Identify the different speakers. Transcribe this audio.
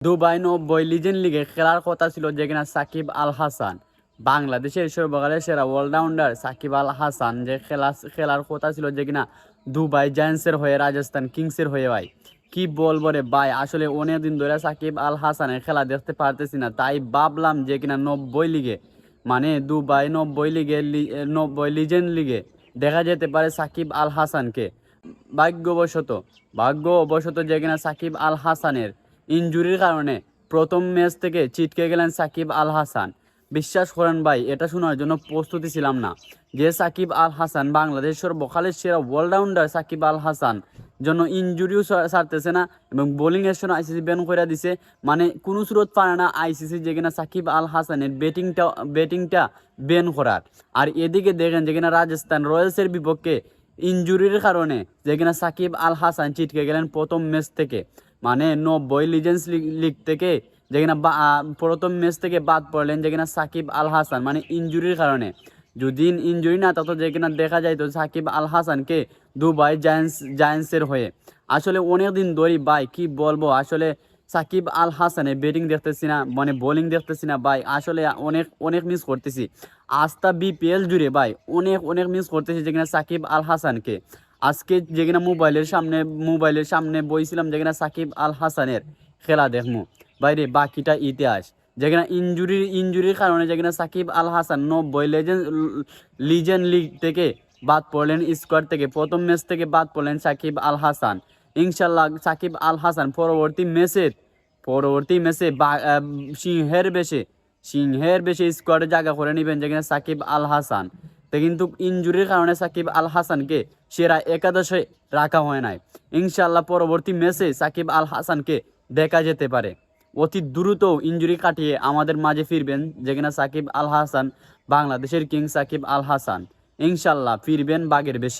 Speaker 1: Dubai নব্বই লিজেন লিগে খেলার কথা ছিল যে কিনা সাকিব আল হাসান বাংলাদেশের সর্বকালের সেরা অলরাউন্ডার সাকিব আল হাসান যে খেলা, খেলার কথা ছিল যে কিনা দুবাই জায়ান্টসের হয়ে, রাজস্থান কিংসের হয়ে ভাই। কি বলব রে ভাই, আসলে অনেক দিন ধরে সাকিব আল হাসানের খেলা দেখতে পারতেছি না, তাই ভাবলাম যে কিনা নব্বই লিগে মানে দুবাই নব্বই লিগে নব্বই লিজেন্ড লিগে দেখা যেতে পারে সাকিব আল হাসানকে ভাগ্যবশত ভাগ্যবশত যে কিনা সাকিব আল হাসানের ইনজুরির কারণে প্রথম ম্যাচ থেকে ছিটকে গেলেন সাকিব আল হাসান বিশ্বাস করেন ভাই, এটা শোনার জন্য প্রস্তুতি ছিলাম না। যে সাকিব আল হাসান বাংলাদেশের সর্বকালের সেরা অলরাউন্ডার সাকিব আল হাসান জন্য ইনজুরিও সারতেছে না এবং বোলিং এর সময় আইসিসি ব্যান করে দিছে। মানে কোনো স্রোত পারে না আইসিসি যে কিনা সাকিব আল হাসানের ব্যাটিংটা ব্যাটিংটা ব্যান করার। আর এদিকে দেখেন যে কিনা রাজস্থান রয়্যালসের বিপক্ষে ইনজুরির কারণে যে কিনা সাকিব আল হাসান ছিটকে গেলেন প্রথম ম্যাচ থেকে। মানে নব্বই লিজেন্স লিগ থেকে যেখানে প্রথম ম্যাচ থেকে বাদ পড়লেন যেখানে সাকিব আল হাসান মানে ইনজুরির কারণে। যদি ইনজুরি না তত যেখানে দেখা যায় তো সাকিব আল হাসানকে দুবাই জায়ান্টস জায়ান্টসের হয়ে। আসলে অনেক দিন ধরেই, ভাই, কি বলব? আসলে সাকিব আল হাসানের ব্যাটিং দেখতেছি না মানে বোলিং দেখতেছি না, ভাই। আসলে অনেক অনেক মিস করতেছি। আস্থা বিপিএল জুড়ে, ভাই, অনেক অনেক মিস করতেছি যেখানে সাকিব আল হাসানকে আজকে যেখানে মোবাইলের সামনে মোবাইলের সামনে বইছিলাম যেখানে সাকিব আল হাসানের খেলা দেখমু। বাইরে বাকিটা ইতিহাস। যেখানে ইনজুরির ইনজুরির কারণে যেখানে সাকিব আল হাসান নব্বই লেজেন্ড লিজেন্ড লিগ থেকে বাদ পড়লেন স্কোয়াড থেকে। প্রথম ম্যাচ থেকে বাদ পড়লেন সাকিব আল হাসান। ইনশাল্লাহ সাকিব আল হাসান পরবর্তী ম্যাচে পরবর্তী ম্যাচে সিংহের বেশে, সিংহের বেশি স্কোয়াডে জায়গা করে নেবেন যেখানে সাকিব আল হাসান। তো কিন্তু ইঞ্জুরির কারণে সাকিব আল হাসানকে সেরা একাদশে রাখা হয় নাই। ইনশাল্লাহ পরবর্তী ম্যাচে সাকিব আল হাসানকে দেখা যেতে পারে। অতি দ্রুত ইঞ্জুরি কাটিয়ে আমাদের মাঝে ফিরবেন যেখানে সাকিব আল হাসান বাংলাদেশের কিং সাকিব আল হাসান ইনশাল্লাহ ফিরবেন বাগের বেশে।